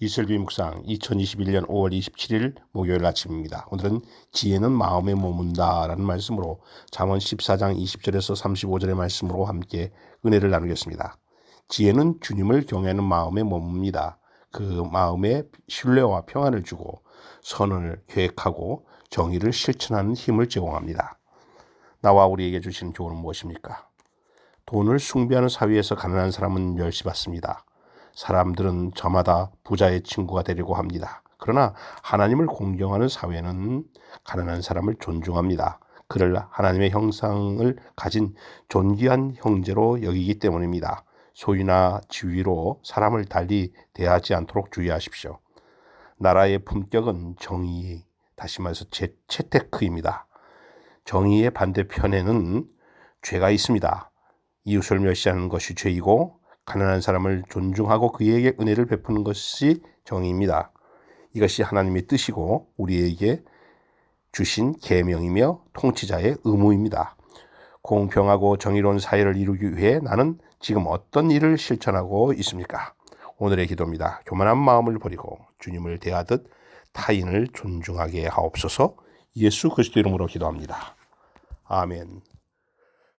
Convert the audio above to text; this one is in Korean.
이슬비 묵상 2021년 5월 27일 목요일 아침입니다. 오늘은 지혜는 마음에 머문다라는 말씀으로 잠언 14장 20절에서 35절의 말씀으로 함께 은혜를 나누겠습니다. 지혜는 주님을 경외하는 마음에 머뭅니다. 그 마음에 신뢰와 평안을 주고 선을 계획하고 정의를 실천하는 힘을 제공합니다. 나와 우리에게 주시는 교훈은 무엇입니까? 돈을 숭배하는 사회에서 가난한 사람은 멸시받습니다. 사람들은 저마다 부자의 친구가 되려고 합니다. 그러나 하나님을 공경하는 사회는 가난한 사람을 존중합니다. 그를 하나님의 형상을 가진 존귀한 형제로 여기기 때문입니다. 소유나 지위로 사람을 달리 대하지 않도록 주의하십시오. 나라의 품격은 정의, 다시 말해서 제, 채테크입니다. 정의의 반대편에는 죄가 있습니다. 이웃을 멸시하는 것이 죄이고 가난한 사람을 존중하고 그에게 은혜를 베푸는 것이 정의입니다. 이것이 하나님의 뜻이고 우리에게 주신 계명이며 통치자의 의무입니다. 공평하고 정의로운 사회를 이루기 위해 나는 지금 어떤 일을 실천하고 있습니까? 오늘의 기도입니다. 교만한 마음을 버리고 주님을 대하듯 타인을 존중하게 하옵소서 예수 그리스도 이름으로 기도합니다. 아멘.